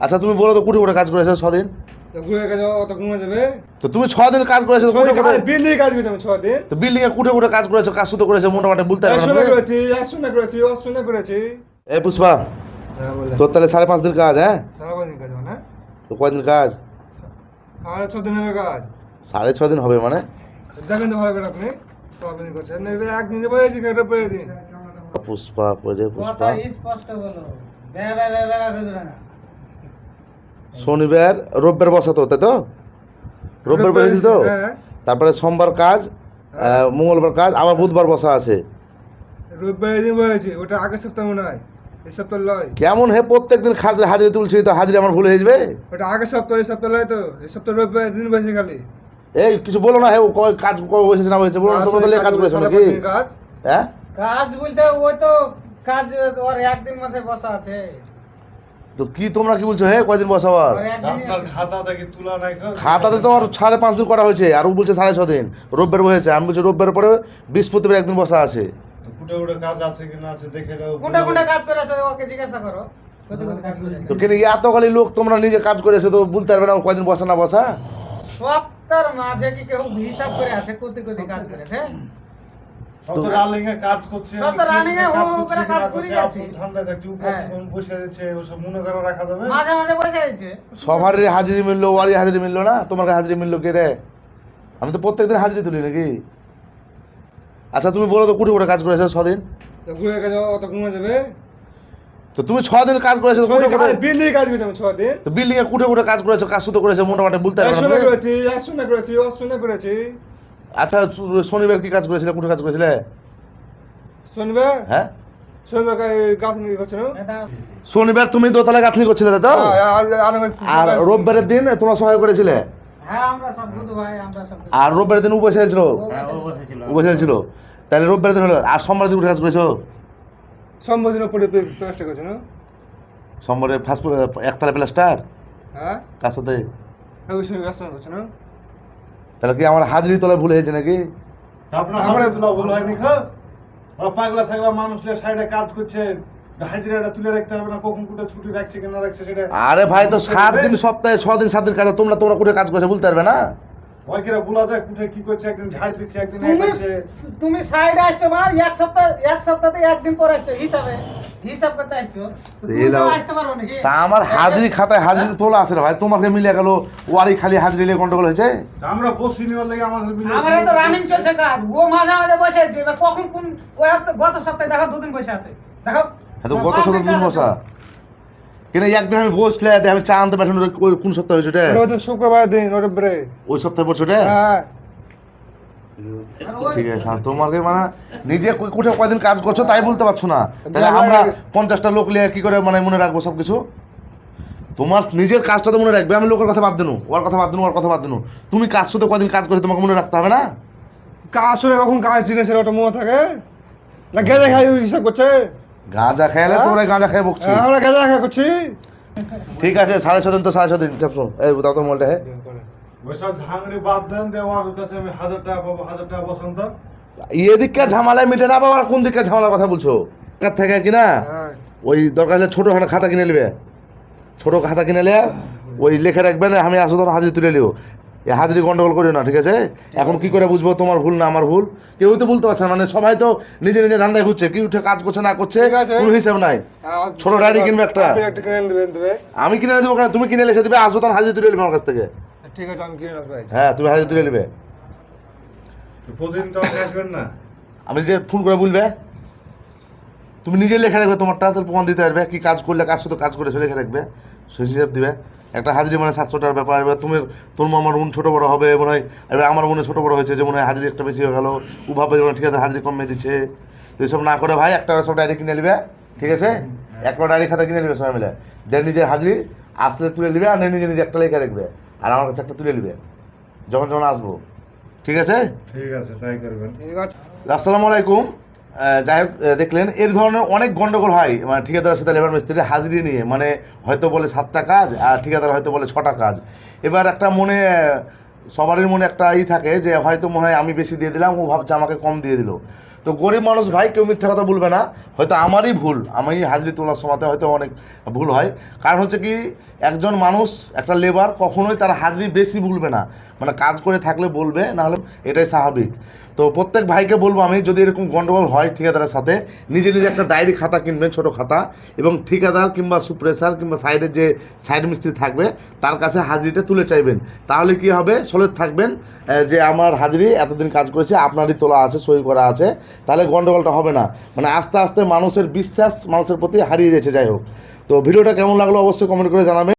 আচ্ছা তুমি বলো তো কুটে কুটে কাজ করেছ ছদিন তো ঘুরে গেছে অত ঘুমে যাবে তো তুমি ছ দিন কাজ করেছ বিল্ডিং কাজ করছি আমি ছ দিন তো বিল্ডিং এ কুটে কুটে কাজ করেছ কাজ শুধু করেছ মোটামুটি বলতে? করেছি একশো করেছি অশো করেছি এ পুষ্পা হ্যাঁ তোর তাহলে সাড়ে পাঁচ দিন কাজ হ্যাঁ সারা দিন কাজ হবে তো কয়দিন কাজ আর ছ দিন হবে কাজ সাড়ে ছ দিন হবে মানে দেখেন তো ভালো করে আপনি সব দিন করছেন না, এটা একদিন কেটে পেয়ে দিন পুষ্পা করে পুষ্পা স্পষ্ট বলো শনিবার রোববার বসা তো তাই তো? রোববার বসেছি তো? হ্যাঁ। তারপরে সোমবার কাজ মঙ্গলবার কাজ আবার বুধবার বসা আছে। রোববার দিন বলেছি ওটা আগের সপ্তাহ মনে হয় এই সপ্তাহ লয়। কেমন হে প্রত্যেকদিন খাজরে হাজিরি তুলছি তো হাজিরি আমার ভুল হয়ে যাবে? ওটা আগের সপ্তাহ এই সপ্তাহ লয় তো এই সপ্তাহ রোববার দিন বসে খালি। এই কিছু বলো না হে ও কয় কাজ কবে বসেছে না বসেছে বলো না তোমরা কাজ করেছ নাকি? কাজ। হ্যাঁ? কাজ বলতে ওই তো কাজ ওর একদিন মধ্যে বসা আছে। তো কি তোমরা কি বলছো হে কয়দিন থেকে তুলা নাই খা? খাতাতে তো আর সাড়ে পাঁচ দিন করা হয়েছে আর ও বলছে সাড়ে ছ দিন। রোববার বসেছে আমি বলছি রোববার পরে বৃহস্পতিবার একদিন বসা আছে। তো কুটে কুটে কাজ আছে কি না আছে দেখে নাও। কোনটা কোনটা কাজ করেছে ওকে জিজ্ঞাসা করো। কোথায় কোথায় কাজ করেছে তো কেন এতকালি লোক তোমরা নিজে কাজ করেছ তো বলতে পারবে না কয়দিন বসা না বসা? সপ্তাহের মাঝে কি কেউ হিসাব করে আছে কোথায় কোথায় কাজ করেছে সব তো রানিং এ কাজ করছে সব তো এ ও করে কাজ না আছে। ঠান্ডা থাকছে উপর হ্যাঁ। কোন বসে আছে ওসব মনে করে রাখা যাবে? মাঝে মাঝে বসে আছে সবারই হাজিরি মিললো হাজিরি মিললো না? তোমার হাজিরি মিললো কে রে? আমি তো প্রত্যেকদিন হাজিরি তুলি নাকি? আচ্ছা তুমি বলো তো কুটে কুটে কাজ করেছ ছদিন? ঘুরে গেছে অত ঘুমে যাবে। তো তুমি ছ দিন কাজ করেছ কুটে কুটে? বিল্ডিং কাজ করছি ছ দিন তো বিল্ডিং এ কুটে কুটে কাজ করেছ কাজ শুধু করেছ মোটামুটি বলতে না? করেছি করেছি করেছি। আচ্ছা শনিবার কি কাজ করেছিলে? কুটে কাজ করেছিলে? শুনবে হ্যাঁ। শনিবার তুমি দোতলা গাঁথনি করছিলে তো? হ্যাঁ, আর আর রোববারের দিন তোমরা সহায় করেছিলে? হ্যাঁ আমরা সব বুধ ভাই আমরা সব আর রোববারের দিন উপসে ছিল? উপসে ছিল। তাহলে রোববারের দিন হলো। আর সোমবার দিন উঠে কাজ করেছ? সম্বোধন পড়ে প্লাস্টার করছে না? সোমবারে ফার্স্ট একতলা প্লাস্টার? হ্যাঁ। কার সাথে? ওই সঙ্গে গাছ করছে না? তাহলে কি আমার হাজরি তোলা ভুল হয়েছে নাকি? তুলা ভুল হয়নি পাগলা ছাগলা মানুষ সাইডে কাজ করছে। হাজিরাটা তুলে রাখতে হবে না কখন কুটে ছুটি রাখছে কিনা রাখছে সেটা আরে ভাই তো সাত দিন সপ্তাহে ছ দিন সাত দিন কাজ তোমরা তোমরা কোথায় কাজ করছে বলতে পারবে না? ওইকিরা বলা যায় কুটে কি করছে একদিন ঝাড় দিচ্ছে একদিন তুমি তুমি সাইডে আসছো মানে এক সপ্তাহ এক সপ্তাহতে একদিন পর আসছো হিসাবে হিসাব করতে আসছো। তুমি তো আসতে পারো নাকি তা আমার হাজিরি খাতায় হাজিরি তোলা আছে ভাই তোমাকে মিলে গেল ওয়ারই খালি হাজিরি নিয়ে গন্ডগোল হয়েছে? আমরা বসি নেওয়ার লাগে আমাদের মিলে আমার তো রানিং চলছে কাজ ও মাঝে মাঝে বসে আছে এবার কখন কোন ও গত সপ্তাহে দেখো দুদিন বসে আছে। দেখো। হ্যাঁ তো গত সপ্তাহে দিন বসা? কেন একদিন আমি বসলে আমি চা আনতে পাঠানো কোন সপ্তাহে হয়েছে ওটা? ওটা তো শুক্রবার দিন রোববারে ওই সপ্তাহে পড়ছে ওটা? হ্যাঁ। ঠিক আছে তোমাকে মানে নিজে কোথায় কয়দিন কাজ করছ তাই বলতে পারছ না। তাহলে আমরা পঞ্চাশটা লোক নিয়ে কি করে মানে মনে রাখব সব কিছু তোমার নিজের কাজটা তো মনে রাখবে আমি লোকের কথা বাদ দিনু। ওর কথা বাদ দিনু ওর কথা বাদ দিনু। তুমি কাজ সাথে কদিন কাজ করে তোমাকে মনে রাখতে হবে না? কাজ শুনে কখন কাজ জিনিসের ওটা মনে থাকে? না গেঁজা খাই হিসাব করছে? গাঁজা খেয়ালে তোমরা গাঁজা খেয়ে বকছিস। হ্যাঁ, আমরা গেঁজা খাই করছি ঠিক আছে সাড়ে ছ দিন তো সাড়ে ছদিন চাপছো এই দাও তো মোবাইলটা হ্যাঁ ওইসব ঝাংড়ি বাদ দেন দেওয়ার কাছে আমি হাজার টাকা পাবো হাজার টাকা বসন্ত। এদিককার ঝামেলায় মিটে না বাবা আর কোন দিককার ঝামেলার কথা বলছো? কার থেকে কিনা হ্যাঁ। ওই দরকার হলে ছোটো খানা খাতা কিনে নেবে। ছোটো খাতা কিনে নিলে ওই লিখে রাখবেন আমি আসো তখন হাজিরি তুলে নিও এই হাজিরি গন্ডগোল করিও না ঠিক আছে? এখন কি করে বুঝব তোমার ভুল না আমার ভুল? কেউ তো বলতে পারছে না মানে সবাই তো নিজে নিজে ধান্দায় ঘুরছে কি উঠে কাজ করছে না করছে কোনো হিসাব নাই। ছোট ডায়েরি কিনবে একটা। আপনি একটা কিনে দেবেন দেবে? আমি কিনে দেবো কেন? তুমি কিনে এসে দেবে আসো তখন হাজিরি তুলে নেবে আমার কাছ থেকে। ঠিক আছে আমি কিনে আসব হ্যাঁ তুমি হাজিরি তুলে নেবে। প্রতিদিন তো আসবেন না। আমি যে ফোন করে বলবে তুমি নিজে লেখা রাখবে তোমারটা তাহলে প্রমাণ দিতে পারবে কি কাজ করলে কাজ শুধু কাজ করে সে লেখা রাখবে। সেই হিসাব দিবে। একটা হাজিরি মানে সাতশো টাকার ব্যাপার এবার তুমি তোর আমার উন ছোটো বড়ো হবে মনে হয় এবার আমার মনে ছোটো বড়ো হয়েছে যে মনে হয় হাজিরি একটা বেশি হয়ে গেলো ও ভাবে যেমন ঠিক আছে হাজিরি কমে দিচ্ছে। তো এসব না করে ভাই একটা সব ডায়েরি কিনে নেবে ঠিক আছে? একটা ডায়েরি খাতা কিনে নেবে সবাই মিলে। দেন নিজের হাজিরি আসলে তুলে নেবে আর নিজে নিজে একটা লেখা রাখবে আর আমার কাছে একটা তুলে নেবে। যখন যখন আসব। ঠিক আছে? ঠিক আছে তাই করবেন। ঠিক আছে। আসসালামু আলাইকুম। যাই হোক দেখলেন, এর ধরনের অনেক গন্ডগোল হয় মানে ঠিকাদার সাথে লেবার মিস্ত্রির হাজিরি নিয়ে মানে হয়তো বলে সাতটা কাজ, আর ঠিকাদার হয়তো বলে ছটা কাজ। এবার একটা মনে, সবারই মনে একটা ই থাকে যে, হয়তো মনে হয় আমি বেশি দিয়ে দিলাম, ও ভাবছে আমাকে কম দিয়ে দিল। তো গরিব মানুষ ভাই কেউ মিথ্যা কথা বলবে না। হয়তো আমারই ভুল আমি হাজিরি তোলার সময়তে হয়তো অনেক ভুল হয়। কারণ হচ্ছে কি, একজন মানুষ, একটা লেবার কখনোই তার হাজিরি বেশি বলবে না। মানে কাজ করে থাকলে বলবে, নাহলে এটাই স্বাভাবিক। তো প্রত্যেক ভাইকে বলব আমি, যদি এরকম গন্ডগোল হয় ঠিকাদারের সাথে, নিজে নিজে একটা ডায়েরি খাতা কিনবেন, ছোটো খাতা, এবং ঠিকাদার কিংবা সুপ্রেসার কিংবা সাইডের যে সাইড মিস্ত্রি থাকবে, তার কাছে হাজিরিটা তুলে চাইবেন। তাহলে কি হবে? সলেদ থাকবেন যে আমার হাজিরি এতদিন কাজ করেছে, আপনারই তোলা আছে, সই করা আছে। তাহলে গন্ডগোলটা হবে না। মানে আস্তে আস্তে মানুষের বিশ্বাস মানুষের প্রতি হারিয়ে যাচ্ছে, যাই হোক। তো ভিডিওটা কেমন লাগল অবশ্যই কমেন্ট করে জানাবেন।